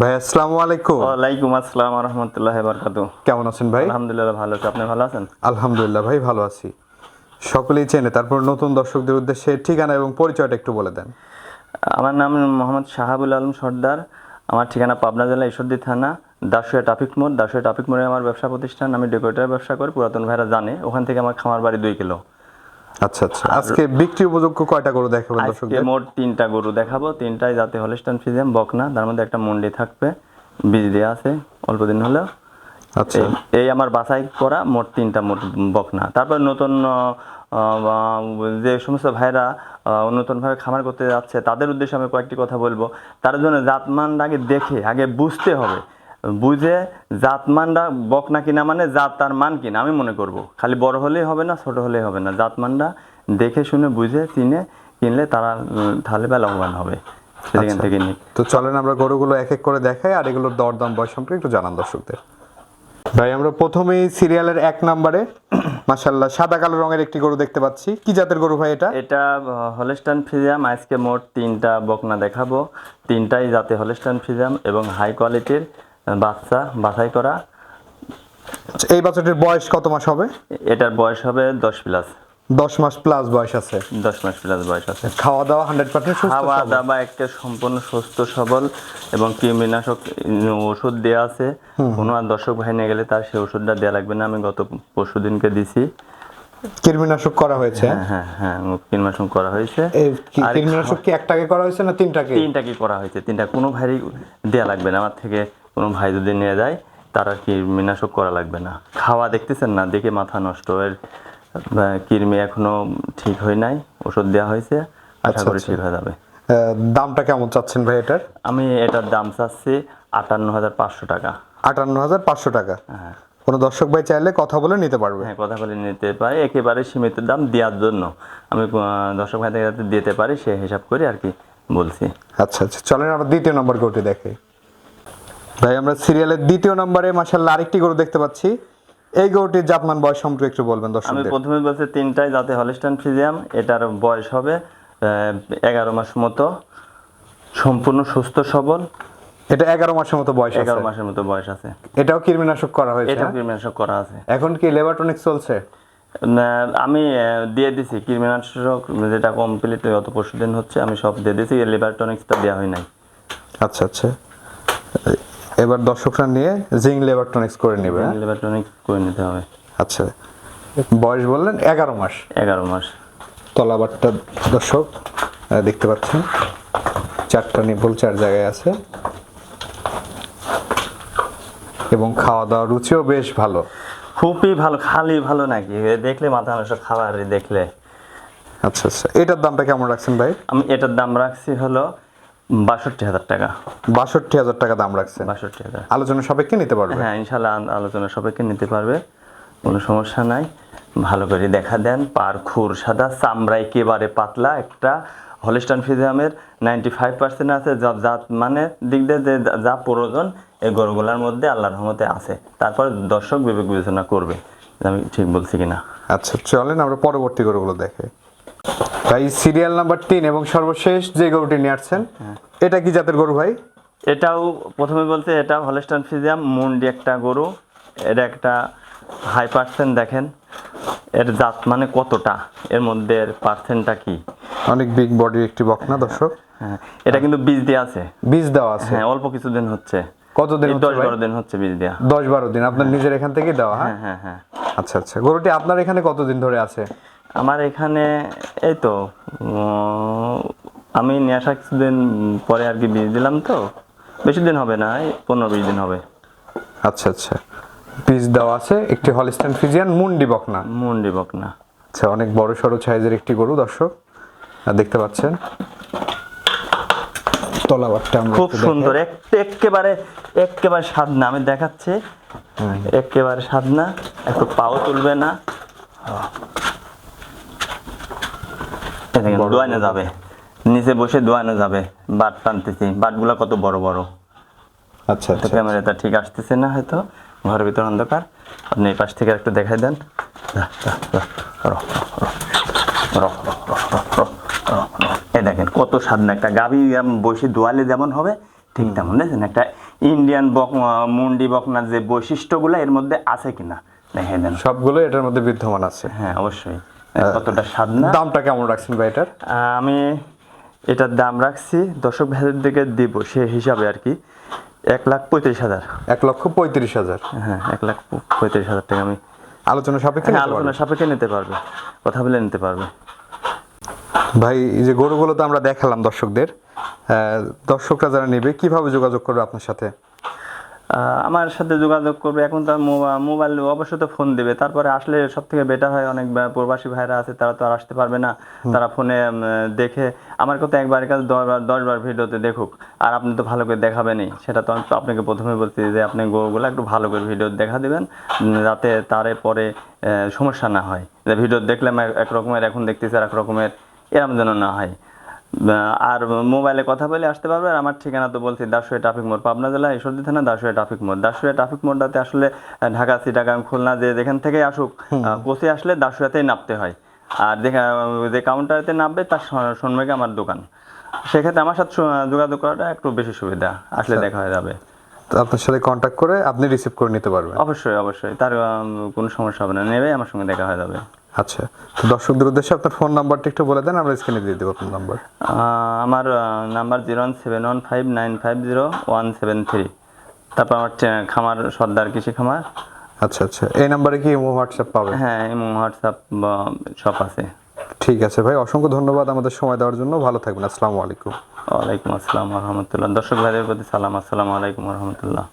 ভাই আসসালামু আলাইকুম। ওয়ালাইকুম আসসালাম রহমতুল্লাহ বারকাতু কেমন আছেন ভাই? আলহামদুলিল্লাহ ভালো আছি। আপনি ভালো আছেন? আলহামদুলিল্লাহ ভাই ভালো আছি। সকলেই চেনে তারপর নতুন দর্শকদের উদ্দেশ্যে ঠিকানা এবং পরিচয়টা একটু বলে দেন। আমার নাম মোহাম্মদ শাহাবুল আলম সর্দার। আমার ঠিকানা পাবনা জেলা ঈশ্বরদী থানা দাসুয়া ট্রাফিক মোড়। দাসুয়া ট্রাফিক মোড়ে আমার ব্যবসা প্রতিষ্ঠান। আমি ডেকোরেটার ব্যবসা করি পুরাতন ভাইরা জানে। ওখান থেকে আমার খামার বাড়ি দুই কিলো। আচ্ছা আচ্ছা। আজকে বিক্রি উপযোগ্য কয়টা দেখাবেন আজকে দর্শকদের? মোট তিনটা গরু দেখাবো। তিনটাই যাতে হলিস্টান ফিজিয়াম বকনা তার মধ্যে একটা মন্ডি থাকবে বীজ দেওয়া আছে অল্প দিন হলেও। আচ্ছা। এই- আমার বাছাই করা মোট তিনটা মোট বকনা। তারপর নতুন যে সমস্ত ভাইরা নতুনভাবে খামার করতে যাচ্ছে তাদের উদ্দেশ্যে আমি কয়েকটি কথা বলব। তার জন্য জাতমান আগে দেখে আগে বুঝতে হবে বুঝে জাতমানটা বকনা কিনা মানে জাত তার মান কিনা আমি মনে করব। খালি বড় হলেই হবে না ছোট হলেই হবে না। জাতমানটা দেখে শুনে বুঝে চিনে কিনলে তারা তাহলে বা লাভবান হবে। সেখান থেকে নিই তো চলেন আমরা গরুগুলো এক এক করে দেখাই আর এগুলোর দরদাম বয়স সম্পর্কে একটু জানান দর্শকদের। ভাই আমরা প্রথমেই সিরিয়ালের এক নম্বরে। মাশাল্লাহ সাদা কালো রঙের একটি গরু দেখতে পাচ্ছি। কি জাতের গরু ভাই এটা? এটা হলেস্টান ফিজিয়াম আজকে মোট তিনটা বকনা দেখাবো। তিনটাই জাতে হলেস্টান ফিজিয়াম এবং হাই কোয়ালিটির বাচ্চা বাছাই করা। আচ্ছা, এই বাচ্চাটির বয়স কত মাস হবে? এটার বয়স হবে দশ প্লাস। দশ মাস প্লাস বয়স আছে। দশ মাস প্লাস বয়স আছে। খাওয়া দাওয়া হান্ড্রেড পার্সেন্ট খাওয়া দাওয়া একটা সম্পূর্ণ সুস্থ সবল এবং কৃমিনাশক ওষুধ দেওয়া আছে। কোনো আর দর্শক ভাই নিয়ে গেলে তার সেই ওষুধটা দেওয়া লাগবে না। আমি গত পরশু দিনকে দিছি। কৃমিনাশক করা হয়েছে? হ্যাঁ হ্যাঁ হ্যাঁ কীটনাশক করা হয়েছে। এই কি- আর কৃমিনাশক কি একটাকে করা হয়েছে না তিনটাকে? তিনটা কি করা হয়েছে। তিনটা কোনো ভাইরই দেয়া লাগবে না। আমার থেকে কোনো ভাই যদি নিয়ে যায় তার আর কীটনাশক করা লাগবে না। খাওয়া দেখতেছেন না? দেখে মাথা নষ্ট। এর কৃমি এখনও ঠিক হয় নাই। ওষুধ দেওয়া হয়েছে। আশা আচ্ছা, করি আচ্ছা। ঠিক হয়ে যাবে। দামটা কেমন চাচ্ছেন ভাই এটার? আমি এটার দাম চাচ্ছি আটান্ন হাজার পাঁচশো টাকা। আটান্ন হাজার পাঁচশো টাকা? হ্যাঁ। কোনো দর্শক ভাই চাইলে কথা বলে নিতে পারবে। হ্যাঁ কথা বলে নিতে পারি। একেবারে সীমিত দাম দেওয়ার জন্য। আমি দর্শক ভাইদের যাতে দিতে পারি সে হিসাব করে আর কি বলছি। আচ্ছা আচ্ছা। চলেন আমরা দ্বিতীয় নম্বর গরুটি দেখে। ভাই আমরা সিরিয়ালের দ্বিতীয় নম্বরে মাসাল্লাহ আরেকটি গরু দেখতে পাচ্ছি। এই গরুটির জাতমান বয়স সম্পর্কে একটু বলবেন দর্শক আমি প্রথমে বলছি তিনটাই যাতে হলিস্টান ফিজিয়াম এটার বয়স হবে এগারো মাস মতো। সম্পূর্ণ সুস্থ সবল। এটা এগারো মাসের মতো বয়স এগারো মাসের মতো বয়স আছে। এটাও কৃমিনাশক করা হয়েছে এটা হ্যাঁ? কীটনাশক করা আছে। এখন কি লেবারটনিক চলছে? আমি দিয়ে দিছি কৃমিনাশক যেটা কমপ্লিট গত পরশু দিন হচ্ছে আমি সব দিয়ে দিছি লিভার টনিক্সটা দেওয়া হয় নাই। আচ্ছা আচ্ছা। এবার দর্শকরা নিয়ে জিং লেবারটনিক্স করে নেবে হ্যাঁ? লিভার টনিক্স করে নিতে হবে। আচ্ছা। বয়স বললেন এগারো মাস। এগারো মাস। তলাবারটা দর্শক দেখতে পাচ্ছেন। চারটা নিপুল চার জায়গায় আছে। এবং খাওয়া দাওয়া রুচিও বেশ ভালো। খুবই ভালো খালি ভালো নাকি? দেখলে মাথা নষ্ট খাবার দেখলে। আচ্ছা আচ্ছা। এটার দামটা কেমন রাখছেন ভাই? আমি এটার দাম রাখছি হলো বাষট্টি হাজার টাকা। বাষট্টি হাজার টাকা দাম রাখছেন। বাষট্টি হাজার। আলোচনা সাপেক্ষে নিতে পারবে? হ্যাঁ ইনশাল্লাহ আলোচনা সবাইকে নিতে পারবে। কোনো সমস্যা নাই। ভালো করে দেখা দেন। পার খুর সাদা চামড়া একেবারে পাতলা? একটা হলিস্টান ফিজিয়ামের নাইনটি ফাইভ পার্সেন্ট আছে। যা জাত মানে দিক দিয়ে যে যা- প্রয়োজন এই গরুগুলার মধ্যে আল্লাহর রহমতে আছে। তারপর দর্শক বিবেক বিবেচনা করবে আমি ঠিক বলছি কিনা। আচ্ছা চলেন আমরা পরবর্তী গরুগুলো দেখে। ভাই সিরিয়াল নাম্বার তিন এবং সর্বশেষ যে গরুটি নিয়ে আসছেন এটা কি জাতের গরু ভাই? এটাও প্রথমে বলতে এটা হলিস্টান ফিজিয়াম মুন্ডি একটা গরু। এটা একটা হাই পার্সেন্ট দেখেন। এর জাত মানে কতটা? এর মধ্যে এর পার্সেন্টটা কি? অনেক বিগ বডি একটি বকনা দর্শক? হ্যাঁ এটা কিন্তু বীজ দেওয়া আছে। বীজ দেওয়া আছে? হ্যাঁ অল্প কিছুদিন হচ্ছে। কতদিন এই হচ্ছে দশ? বারো দিন হচ্ছে বীজ দেওয়া দশ বারো দিন আপনার নিজের এখান থেকেই দেওয়া হ্যাঁ? হ্যাঁ হ্যাঁ হ্যাঁ। আচ্ছা আচ্ছা। গরুটি আপনার এখানে কতদিন ধরে আছে? আমার এখানে এই তো আমি নিয়ে আসা কিছুদিন পরে আর কি বীজ দিলাম তো। বেশি দিন হবে না পনেরো বিশ দিন হবে। আচ্ছা আচ্ছা। বীজ দেওয়া আছে একটি হলিস্টান ফিজিয়ান মুন্ডি বকনা। মুন্ডি বকনা। আচ্ছা অনেক বড় সড়ো সাইজের একটি গরু দর্শক। আর দেখতে পাচ্ছেন। তলাবারটা খুব সুন্দর এক- একেবারে একেবারে সাধনা আমি দেখাচ্ছি। একেবারে সাধনা একটু পাও তুলবে না। যাবে নিচে বসে যাবে বাট টানতেছি কত বড় বড় আচ্ছা ঠিক আসতেছে না হয়তো ভিতর অন্ধকার আপনি এই পাশ থেকে একটু দেখাই দেন দেখেন কত সাধনা একটা গাভী বসে দোয়ালে যেমন হবে ঠিক তেমন দেখছেন একটা ইন্ডিয়ান বক মুন্ডি বকনার যে বৈশিষ্ট্যগুলো এর মধ্যে আছে কিনা দেখেন সবগুলো এটার মধ্যে বিদ্যমান আছে হ্যাঁ অবশ্যই কতটা স্বাদ না? দামটা কেমন রাখছেন ভাই এটার? আমি এটার দাম রাখছি দর্শক ভাইদের দিকে দিব সে হিসাবে আর কি এক লাখ পঁয়ত্রিশ হাজার। এক লক্ষ পঁয়ত্রিশ হাজার? হ্যাঁ এক লাখ পঁয়ত্রিশ হাজার টাকা আমি আলোচনা সাপেক্ষে হ্যাঁ। আলোচনা সাপেক্ষে নিতে পারবে কথা বলে নিতে পারবে। ভাই এই যে গরুগুলো তো আমরা দেখালাম দর্শকদের দর্শকরা যারা নেবে কীভাবে যোগাযোগ করবে আপনার সাথে? আমার সাথে যোগাযোগ করবে। এখন তার মোবা- মোবাইল অবশ্যই তো ফোন দেবে। তারপরে আসলে সব থেকে বেটার হয় অনেক প্রবাসী ভাইরা আছে তারা তো আর আসতে পারবে না। তারা ফোনে দেখে। আমার কথা একবার কাছে দশবার দশবার ভিডিওতে দেখুক। আর আপনি তো ভালো করে দেখাবেনই। সেটা তো আমি আপনাকে প্রথমে বলছি যে আপনি গরুগুলো একটু ভালো করে ভিডিও দেখা দেবেন যাতে তারে পরে সমস্যা না হয়। যে ভিডিও দেখলাম এক- এক রকমের এখন দেখতেছি আর এক রকমের এরম যেন না হয়। আর মোবাইলে কথা বলে আসতে পারবে আর আমার ঠিকানা তো বলছি দাসুয়া ট্রাফিক মোড় পাবনা জেলা ঈশ্বরদী থানা দাসুয়া ট্রাফিক মোড়। দাসুয়া ট্রাফিক মোড়টাতে আসলে ঢাকা চিটাগাং খুলনা যে যেখান থেকে আসুক কোচে আসলে দাসুয়াতেই নামতে হয়। আর যে কাউন্টারেতে নামবে তার সন্মুখে আমার দোকান। সেক্ষেত্রে আমার সাথে যোগাযোগ করাটা একটু বেশি সুবিধা আসলে দেখা হয়ে যাবে। তো আপনার সাথে কন্ট্যাক্ট করে আপনি রিসিভ করে নিতে পারবেন। অবশ্যই অবশ্যই। তার কোনো সমস্যা হবে না। নেবে আমার সঙ্গে দেখা হয়ে যাবে। আচ্ছা তো দর্শকদের উদ্দেশ্যে আপনার ফোন নাম্বারটা একটু বলে দেন আমরা স্ক্রিনে দিয়ে দেবো আপনার নাম্বার আমার number zero one seven one five nine five zero one seven three তারপর আমার খামার সর্দার কৃষি খামার। আচ্ছা আচ্ছা এই নাম্বারে কি হোয়াটসঅ্যাপ পাবে হ্যাঁ এবং হোয়াটসঅ্যাপ সব আছে। ঠিক আছে ভাই অসংখ্য ধন্যবাদ আমাদের সময় দেওয়ার জন্য ভালো থাকবেন আসসালামু আলাইকুম। ওয়ালাইকুম আসসালাম রহমতুল্লাহ। দর্শক ভাইদের প্রতি সালাম আসসালামু আলাইকুম রহমতুল্লাহ।